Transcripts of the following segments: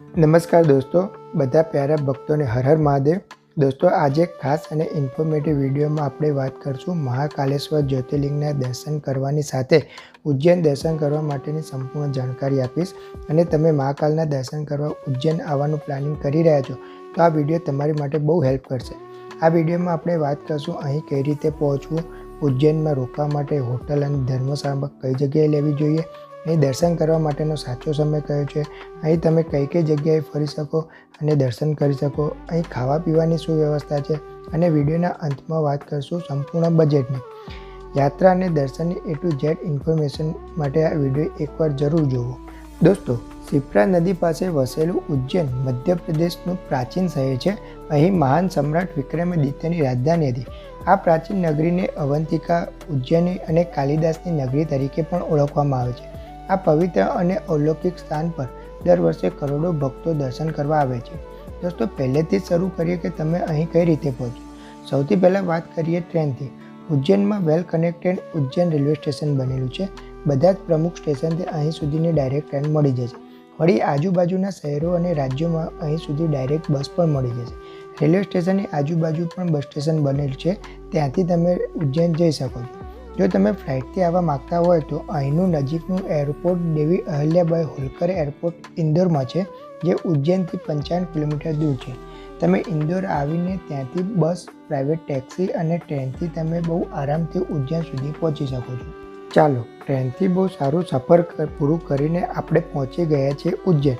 નમસ્કાર દોસ્તો, બધા પ્યારા ભક્તોને હર હર મહાદેવ. દોસ્તો, આજે ખાસ અને ઇન્ફોર્મેટિવ વિડીયોમાં આપણે વાત કરશું મહાકાલેશ્વર જ્યોતિર્લિંગના દર્શન કરવાની સાથે ઉજ્જૈન દર્શન કરવા માટેની સંપૂર્ણ જાણકારી આપીશ અને તમે મહાકાલના દર્શન કરવા ઉજ્જૈન આવવાનું પ્લાનિંગ કરી રહ્યા છો, તો આ વીડિયો તમારી માટે બહુ હેલ્પ કરશે. આ વિડીયોમાં આપણે વાત કરશું અહીં કઈ રીતે પહોંચવું, ઉજ્જૈનમાં રોકવા માટે હોટલ અને ધર્મશાળા કઈ જગ્યાએ લેવી જોઈએ અહીં દર્શન કરવા માટેનો સાચો સમય કયો છે? અહીં તમે કઈ કઈ જગ્યાએ ફરી શકો અને દર્શન કરી શકો? અહીં ખાવા પીવાની શું વ્યવસ્થા છે અને વિડીયોના અંતમાં વાત કરશું સંપૂર્ણ બજેટની. યાત્રા અને દર્શનની એ ટુ ઝેડ ઇન્ફોર્મેશન માટે આ વીડિયો એકવાર જરૂર જોવો દોસ્તો, શિપ્રા નદી પાસે વસેલું ઉજ્જૈન, મધ્યપ્રદેશનું પ્રાચીન શહેર છે. અહીં મહાન સમ્રાટ વિક્રમાદિત્યની રાજધાની હતી. આ પ્રાચીન નગરીને અવંતિકા, ઉજ્જૈની અને કાલિદાસની નગરી તરીકે પણ ઓળખવામાં આવે છે. આ પવિત્ર અને અલૌકિક સ્થાન પર દર વર્ષે કરોડો ભક્તો દર્શન કરવા આવે છે. દોસ્તો, પહેલેથી જ શરૂ કરીએ કે તમે અહીં કઈ રીતે પહોંચો? સૌથી પહેલાં વાત કરીએ ટ્રેનથી. ઉજ્જૈનમાં well connected Ujjain railway station બનેલું છે. બધા જ પ્રમુખ સ્ટેશનથી અહીં સુધીની ડાયરેક્ટ ટ્રેન મળી જશે. વળી આજુબાજુના શહેરો અને રાજ્યોમાં અહીં સુધી ડાયરેક્ટ બસ પણ મળી જશે. રેલવે સ્ટેશનની આજુબાજુ પણ બસ સ્ટેશન બનેલ છે. ત્યાંથી તમે ઉજ્જૈન જઈ શકો છો. જો તમે ફ્લાઇટથી આવવા માગતા હોય તો અહીંનું નજીકનું એરપોર્ટ દેવી અહલ્યાબાઈ હોલકર એરપોર્ટ ઇન્દોરમાં છે, જે ઉજ્જૈનથી પંચાવન કિલોમીટર દૂર છે. તમે ઇન્દોર આવીને ત્યાંથી બસ, પ્રાઇવેટ ટેક્સી અને ટ્રેનથી તમે બહુ આરામથી ઉજ્જૈન સુધી પહોંચી શકો છો. ચાલો, ટ્રેનથી બહુ સારું સફર પૂરું કરીને આપણે પહોંચી ગયા છીએ ઉજ્જૈન.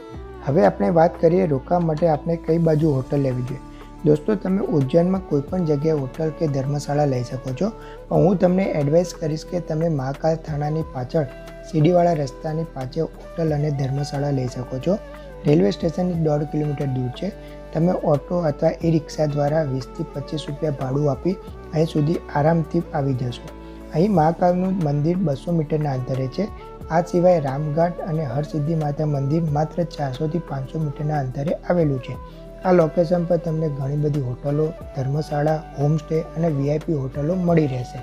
હવે આપણે વાત કરીએ રોકાવા માટે આપણે કઈ બાજુ હોટલ લેવી જોઈએ? દોસ્તો, તમે ઉજ્જૈનમાં કોઈ પણ જગ્યાએ હોટલ કે ધર્મશાળા લઈ શકો છો. પણ હું તમને એડવાઇસ કરીશ કે તમે મહાકાલ થાણાની પાછળ સીડીવાળા રસ્તાની પાછળ હોટલ અને ધર્મશાળા લઈ શકો છો. રેલવે સ્ટેશનથી દોઢ કિલોમીટર દૂર છે. તમે ઓટો અથવા ઈ રિક્ષા દ્વારા વીસથી પચીસ રૂપિયા ભાડું આપી અહીં સુધી આરામથી આવી જશો. અહીં મહાકાલનું મંદિર બસો મીટરના અંતરે છે. આ સિવાય રામઘાટ અને હરસિદ્ધિ માતા મંદિર માત્ર ચારસોથી પાંચસો મીટરના અંતરે આવેલું છે. આ લોકેશન પર તમને ઘણી બધી હોટલો, ધર્મશાળા હોમસ્ટે અને વીઆઈપી હોટલો મળી રહેશે.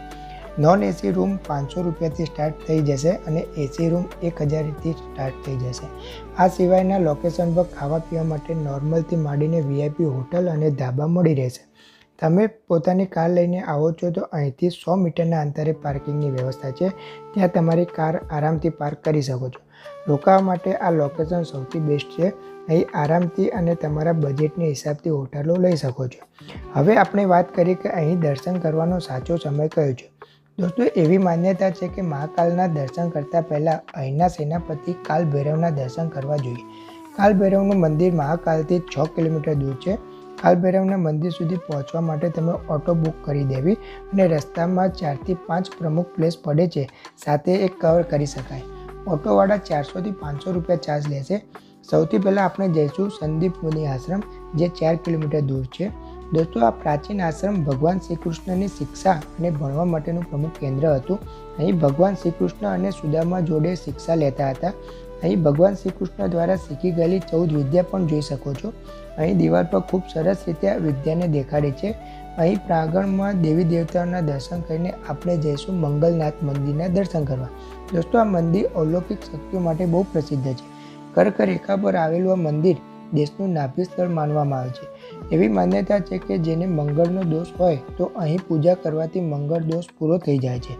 નોન એસી રૂમ પાંચસો રૂપિયાથી સ્ટાર્ટ થઈ જશે અને એસી રૂમ એક હજારથી સ્ટાર્ટ થઈ જશે. આ સિવાયના લોકેશન પર ખાવા પીવા માટે નોર્મલથી માંડીને વીઆઈપી હોટલ અને ધાબા મળી રહેશે. તમે પોતાની કાર લઈને આવો છો તો અહીંથી સો મીટરના અંતરે પાર્કિંગની વ્યવસ્થા છે. ત્યાં તમારી કાર આરામથી પાર્ક કરી શકો છો. રોકાવા માટે આ લોકેશન સૌથી બેસ્ટ છે. અહીં આરામથી અને તમારા બજેટની હિસાબથી હોટલો લઈ શકો છો. હવે આપણે વાત કરીએ કે અહીં દર્શન કરવાનો સાચો સમય કયો છે? દોસ્તો, એવી માન્યતા છે કે મહાકાલના દર્શન કરતાં પહેલાં અહીંના સેનાપતિ કાલ ભૈરવના દર્શન કરવા જોઈએ. કાલ ભૈરવનું મંદિર મહાકાલથી છ કિલોમીટર દૂર છે. કાલ ભૈરવના મંદિર સુધી પહોંચવા માટે તમે ઓટો બુક કરી દેવી અને રસ્તામાં ચારથી પાંચ પ્રમુખ પ્લેસ પડે છે. સાથે એક કવર કરી શકાય. ઓટોવાળા ચારસોથી પાંચસો રૂપિયા ચાર્જ લેશે. સૌથી પહેલાં આપણે જઈશું સંદીપ મુનિ આશ્રમ, જે ચાર કિલોમીટર દૂર છે. દોસ્તો, આ પ્રાચીન આશ્રમ ભગવાન શ્રી કૃષ્ણની શિક્ષા અને ભણવા માટેનું પ્રમુખ કેન્દ્ર હતું. અહીં ભગવાન શ્રી કૃષ્ણ અને સુદામા જોડે શિક્ષા લેતા હતા. અહીં ભગવાન શ્રી કૃષ્ણ દ્વારા શીખી ગયેલી ચૌદ વિદ્યા પણ જોઈ શકો છો. અહીં દિવાલ પર ખૂબ સરસ રીતે આ વિદ્યાને દેખાડી છે. અહીં પ્રાંગણમાં દેવી દેવતાઓના દર્શન કરીને આપણે જઈશું મંગલનાથ મંદિરના દર્શન કરવા. દોસ્તો, આ મંદિર અલૌકિક શક્તિઓ માટે બહુ પ્રસિદ્ધ છે. કર્ક રેખા પર આવેલું આ મંદિર દેશનું નાભી સ્થળ માનવામાં આવે છે. એવી માન્યતા છે કે જેને મંગળનો દોષ હોય તો અહીં પૂજા કરવાથી મંગળ દોષ પૂરો થઈ જાય છે.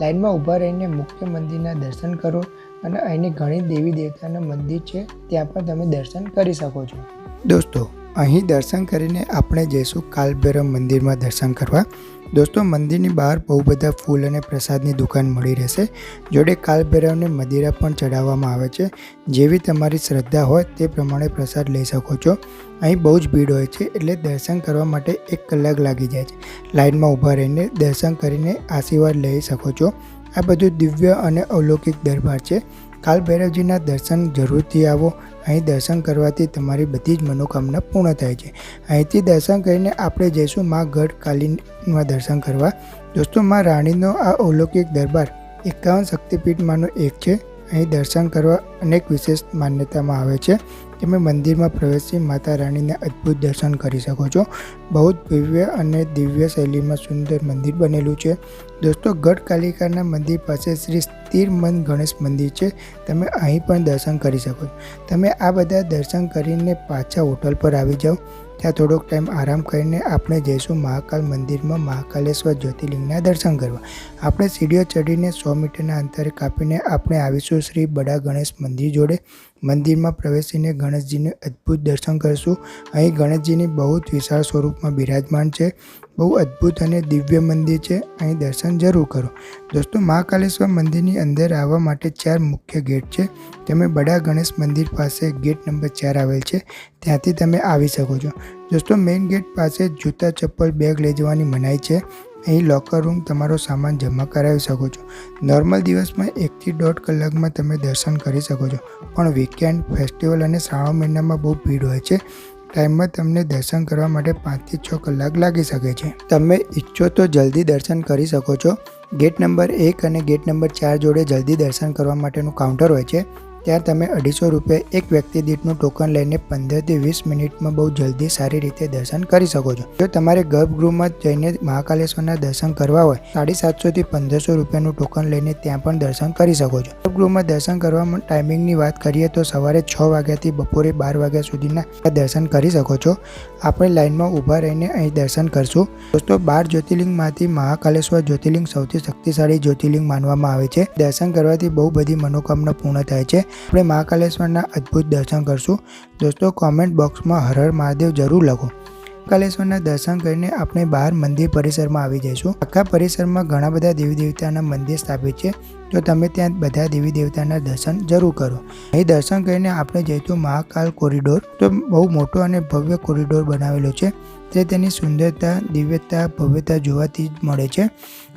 લાઇનમાં ઊભા રહીને મુખ્ય મંદિરના દર્શન કરો અને અહીંની ઘણી દેવી દેવતાના મંદિર છે, ત્યાં પણ તમે દર્શન કરી શકો છો. દોસ્તો, અહીં દર્શન કરીને આપણે જઈશું કાલભૈરવ મંદિરમાં દર્શન કરવા. દોસ્તો, મંદિરની બહાર બહુ બધા ફૂલ અને પ્રસાદની દુકાન મળી રહેશે. જોડે કાલભૈરવને મદિરા પણ ચડાવવામાં આવે છે. જેવી તમારી શ્રદ્ધા હોય તે પ્રમાણે પ્રસાદ લઈ શકો છો. અહીં બહુ જ ભીડ હોય છે, એટલે દર્શન કરવા માટે એક કલાક લાગી જાય છે. લાઇનમાં ઊભા રહીને દર્શન કરીને આશીર્વાદ લઈ શકો છો. આ બધું દિવ્ય અને અલૌકિક દરબાર છે. કાલ ભૈરવજીના દર્શન જરૂરથી આવો. અહીં દર્શન કરવાથી તમારી બધી જ મનોકામના પૂર્ણ થાય છે. અહીંથી દર્શન કરીને આપણે જઈશું મા ગઢ કાલીમાં દર્શન કરવા. દોસ્તો, મા રાણીનો આ અલૌકિક દરબાર એકાવન શક્તિપીઠમાંનો એક છે. અહીં દર્શન કરવા અનેક વિશેષ માન્યતામાં આવે છે. તમે મંદિરમાં પ્રવેશી માતા રાણીના અદ્ભુત દર્શન કરી શકો છો. બહુ જ ભવ્ય અને દિવ્ય શૈલીમાં સુંદર મંદિર બનેલું છે. દોસ્તો ગઢ કાલિકાના મંદિર પાસે શ્રી સ્થિરમંદ ગણેશ મંદિર છે. તમે અહીં પણ દર્શન કરી શકો છો. તમે આ બધા દર્શન કરીને પાછા હોટલ પર આવી જાઓ. ત્યાં થોડોક ટાઈમ આરામ કરીને આપણે જઈશું મહાકાલ મંદિરમાં મહાકાલેશ્વર જ્યોતિર્લિંગના દર્શન કરવા. આપણે સીડીઓ ચડીને સો મીટરના અંતરે કાપીને આપણે આવીશું શ્રી બડા ગણેશ મંદિર જોડે. મંદિરમાં પ્રવેશીને ગણેશજીને અદ્ભુત દર્શન કરીશું. અહીં ગણેશજીની બહુ જ વિશાળ સ્વરૂપમાં બિરાજમાન છે. બહુ અદ્ભુત અને દિવ્ય મંદિર છે. અહીં દર્શન જરૂર કરો. દોસ્તો મહાકાલેશ્વર મંદિરની અંદર આવવા માટે ચાર મુખ્ય ગેટ છે. તમે બડા ગણેશ મંદિર પાસે ગેટ નંબર ચાર આવેલ છે. ત્યાંથી તમે આવી શકો છો. દોસ્તો મેઇન ગેટ પાસે જૂતા ચપ્પલ, બેગ લઈ જવાની મનાઈ છે. અહીં લોકર રૂમ તમારો સામાન જમા કરાવી શકો છો. નોર્મલ દિવસમાં એકથી દોઢ કલાકમાં તમે દર્શન કરી શકો છો. પણ વીકેન્ડ ફેસ્ટિવલ અને શ્રાવણ મહિનામાં બહુ ભીડ હોય છે. ટાઈમમાં તમને દર્શન કરવા માટે પાંચથી છ કલાક લાગી શકે છે. તમે ઈચ્છો તો જલ્દી દર્શન કરી શકો છો. ગેટ નંબર એક અને ગેટ નંબર ચાર જોડે જલ્દી દર્શન કરવા માટેનું કાઉન્ટર હોય છે. ત્યાં તમે અઢીસો રૂપિયા એક વ્યક્તિ દીઠનું ટોકન લઈને પંદરથી વીસ મિનિટમાં બહુ જલ્દી સારી રીતે દર્શન કરી શકો છો. જો તમારે ગર્ભગૃહમાં જઈને મહાકાલેશ્વરના દર્શન કરવા હોય, સાડી સાતસોથી પંદરસો રૂપિયાનું ટોકન લઈને ત્યાં પણ દર્શન કરી શકો છો. ગર્ભગૃહમાં દર્શન કરવામાં ટાઈમિંગની વાત કરીએ તો સવારે છ વાગ્યાથી બપોરે બાર વાગ્યા સુધીના દર્શન કરી શકો છો. આપણે લાઇનમાં ઊભા રહીને અહીં દર્શન કરશું. દોસ્તો, બાર જ્યોતિર્લિંગમાંથી મહાકાલેશ્વર જ્યોતિર્લિંગ સૌથી શક્તિશાળી જ્યોતિર્લિંગ માનવામાં આવે છે. દર્શન કરવાથી બહુ બધી મનોકામના પૂર્ણ થાય છે. આપણે મહાકાલેશ્વરના અદ્ભુત દર્શન કરશું. દોસ્તો કોમેન્ટ બોક્સમાં હર હર મહાદેવ જરૂર લખો. કાલેશ્વરના દર્શન કરીને આપણે બહાર મંદિર પરિસરમાં આવી જઈશું. આખા પરિસરમાં ઘણા બધા દેવી દેવતાના મંદિર સ્થાપિત છે. તો તમે ત્યાં બધા દેવી દેવતાના દર્શન જરૂર કરો. અહીં દર્શન કરીને આપણે જઈશું મહાકાલ કોરિડોર. તો બહુ મોટો અને ભવ્ય કોરિડોર બનાવેલો છે. તે તેની સુંદરતા, દિવ્યતા, ભવ્યતા જોવાથી જ મળે છે.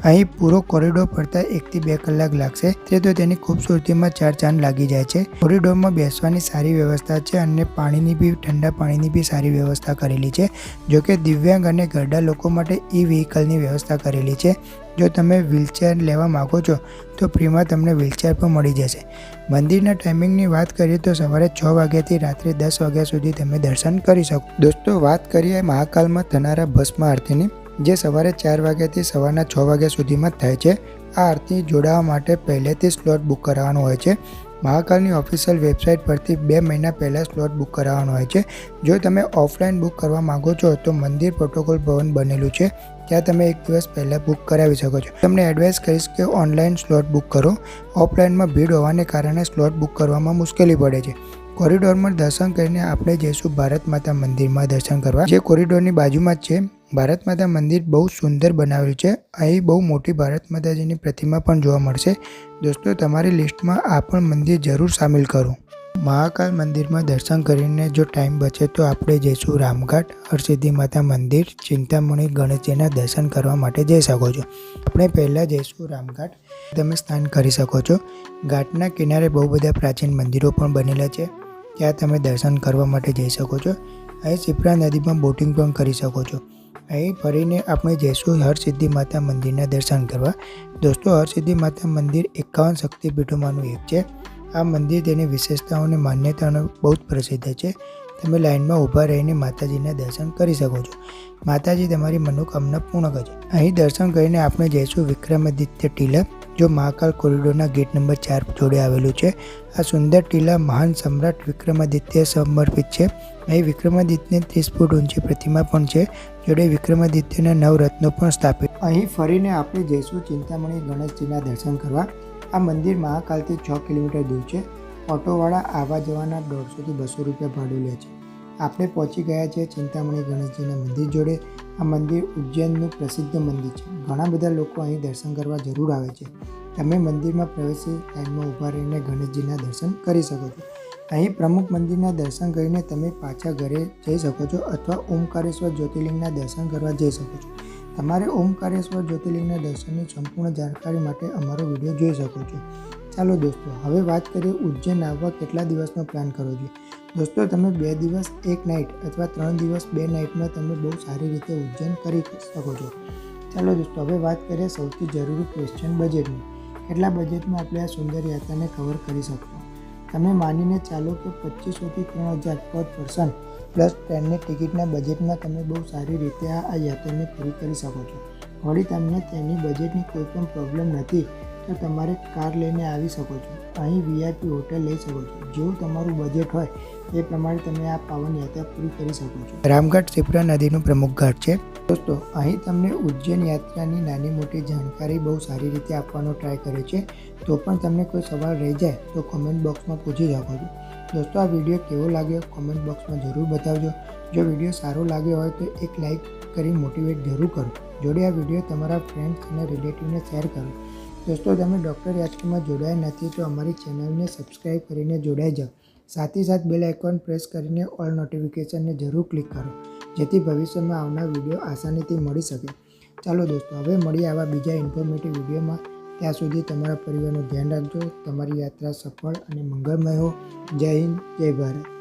અહીં પૂરો કોરિડોર ફરતા એકથી બે કલાક લાગશે. તે તો તેની ખૂબસૂરતીમાં ચાર ચાંદ લાગી જાય છે. કોરિડોરમાં બેસવાની સારી વ્યવસ્થા છે અને પાણીની બી, ઠંડા પાણીની બી સારી વ્યવસ્થા કરેલી છે. જોકે દિવ્યાંગ અને ઘરડા લોકો માટે ઈ વ્હીકલની વ્યવસ્થા કરેલી છે. જો તમે વ્હીલચેર લેવા માગો છો, તો ફ્રીમાં તમને વ્હીલચેર પણ મળી જશે. મંદિરના ટાઈમિંગની વાત કરીએ તો સવારે છ વાગ્યાથી રાત્રે દસ વાગ્યા સુધી તમે દર્શન કરી શકો. દોસ્તો, વાત કરીએ મહાકાલમાં થનારા ભસ્મ આરતીની, જે સવારે ચાર વાગ્યાથી સવારના છ વાગ્યા સુધીમાં થાય છે. આ આરતી જોડાવા માટે પહેલેથી સ્લોટ બુક કરાવવાનો હોય છે. મહાકાલની ઓફિશિયલ વેબસાઇટ પરથી બે મહિના પહેલાં સ્લોટ બુક કરાવવાનો હોય છે. જો તમે ઓફલાઈન બુક કરવા માગો છો, તો મંદિર પ્રોટોકોલ ભવન બનેલું છે. ત્યાં તમે એક દિવસ પહેલાં બુક કરાવી શકો છો. તમને એડવાઇસ કરીશ કે ઓનલાઈન સ્લોટ બુક કરો. ઓફલાઈનમાં ભીડ હોવાને કારણે સ્લોટ બુક કરવામાં મુશ્કેલી પડે છે. કોરિડોરમાં દર્શન કરીને આપણે જઈશું ભારત માતા મંદિરમાં દર્શન કરવા. જે કોરિડોરની બાજુમાં જ છે. ભારત માતા મંદિર બહુ સુંદર બનાવેલું છે. અહીં બહુ મોટી ભારત માતાજીની પ્રતિમા પણ જોવા મળશે. દોસ્તો, તમારી લિસ્ટમાં આ પણ મંદિર જરૂર સામેલ કરો. મહાકાલ મંદિરમાં દર્શન કરીને જો ટાઈમ બચે તો આપણે જઈશું રામઘાટ, હરસિદ્ધિ માતા મંદિર, ચિંતામણી ગણેશજીના દર્શન કરવા માટે જઈ શકો છો. આપણે પહેલાં જઈશું રામઘાટ. તમે સ્નાન કરી શકો છો. ઘાટના કિનારે બહુ બધા પ્રાચીન મંદિરો પણ બનેલા છે. ત્યાં તમે દર્શન કરવા માટે જઈ શકો છો. અહીં સિપ્રા નદીમાં બોટિંગ પણ કરી શકો છો. અહીં ફરીને આપણે જઈશું હરસિદ્ધિ માતા મંદિરના દર્શન કરવા. દોસ્તો, હરસિદ્ધિ માતા મંદિર એકાવન શક્તિપીઠોમાંનું એક છે. આ મંદિર તેની વિશેષતાઓને, માન્યતાઓને બહુ જ પ્રસિદ્ધ છે. તમે લાઇનમાં ઊભા રહીને માતાજીના દર્શન કરી શકો છો. માતાજી તમારી મનોકામના પૂર્ણ કરશે. અહીં દર્શન કરીને આપણે જઈશું વિક્રમાદિત્ય ટીલા, જો મહાકાલ કોરિડોરના ગેટ નંબર ચાર જોડે આવેલું છે. આ સુંદર ટીલા મહાન સમ્રાટ વિક્રમાદિત્ય સમર્પિત છે. અહીં વિક્રમાદિત્યની ત્રીસ ફૂટ ઊંચી પ્રતિમા પણ છે, જોડે વિક્રમાદિત્યના નવરત્નો પણ સ્થાપિત. અહીં ફરીને આપણે જઈશું ચિંતામણી ગણેશજીના દર્શન કરવા. આ મંદિર મહાકાલથી છ કિલોમીટર દૂર છે. ઓટોવાળા આવવા જવાના દોઢસોથી બસો રૂપિયા ભાડું લે છે. આપણે પહોંચી ગયા છે ચિંતામણી ગણેશજીના મંદિર જોડે. આ મંદિર ઉજ્જૈનનું પ્રસિદ્ધ મંદિર છે. ઘણા બધા લોકો અહીં દર્શન કરવા જરૂર આવે છે. તમે મંદિરમાં પ્રવેશી લાઇનમાં ઊભા રહીને ગણેશજીના દર્શન કરી શકો છો. અહીં પ્રમુખ મંદિરના દર્શન કરીને તમે પાછા ઘરે જઈ શકો છો અથવા ઓમકારેશ્વર જ્યોતિર્લિંગના દર્શન કરવા જઈ શકો છો. તમારે ઓમકારેશ્વર જ્યોતિર્લિંગના દર્શનની સંપૂર્ણ જાણકારી માટે અમારો વીડિયો જોઈ શકો છો. ચાલો દોસ્તો, હવે વાત કરીએ ઉજ્જૈન આવવા કેટલા દિવસનો પ્લાન કરો છો દોસ્તો, તમે બે દિવસ, એક નાઇટ અથવા ત્રણ દિવસ, બે નાઇટમાં તમે બહુ સારી રીતે ઉજ્જૈન કરી શકો છો. ચાલો દોસ્તો, હવે વાત કરીએ સૌથી જરૂરી ક્વેશ્ચન બજેટની કેટલા બજેટમાં આપણે આ સુંદર યાત્રાને કવર કરી શકો તમે માનીને ચાલો કે પચીસોથી ત્રણ હજાર પર પર્સન પ્લસ ટ્રેનની ટિકિટના બજેટમાં તમે બહુ સારી રીતે આ યાત્રાને પૂરી કરી શકો છો. વળી તમને તેની બજેટની કોઈ પણ પ્રોબ્લેમ નથી. તો તમારે કાર લઈને આવી શકો છો. અહીં વીઆઈપી હોટલ લઈ શકો છો. જેવું તમારું બજેટ હોય, એ પ્રમાણે તમે આ પાવન યાત્રા પૂરી કરી શકો છો. રામગઢ શિપ્રા નદીનું પ્રમુખ ઘાટ છે. દોસ્તો, અહીં તમને ઉજ્જૈન યાત્રાની નાની મોટી જાણકારી બહુ સારી રીતે આપવાનો ટ્રાય કરે છે. તો પણ તમને કોઈ સવાલ રહી જાય, તો કોમેન્ટ બોક્સમાં પૂછી શકો છો. દોસ્તો, આ વીડિયો કેવો લાગ્યો? કોમેન્ટ બોક્સમાં જરૂર બતાવજો. જો વીડિયો સારો લાગ્યો હોય, તો એક લાઇક કરી મોટિવેટ જરૂર કરો. જોડે આ વીડિયો તમારા ફ્રેન્ડ્સ અને રિલેટિવને શેર કરો. દોસ્તો તમે ડૉક્ટર યાચકીમાં જોડાયા નથી, તો અમારી ચેનલને સબસ્ક્રાઈબ કરીને જોડાઈ જાઓ. સાથે સાથ બેલ આઇકોન પ્રેસ કરીને ઓલ નોટિફિકેશનને જરૂર ક્લિક કરો, જેથી ભવિષ્યમાં આવનાર વીડિયો આસાનીથી મળી શકે. ચાલો દોસ્તો, હવે મળીએ આવા બીજા ઇન્ફોર્મેટિવ વિડીયોમાં. ત્યાં સુધી તમારા પરિવારનું ધ્યાન રાખજો. તમારી યાત્રા સફળ અને મંગળમય હો. જય હિન્દ, જય ભારત.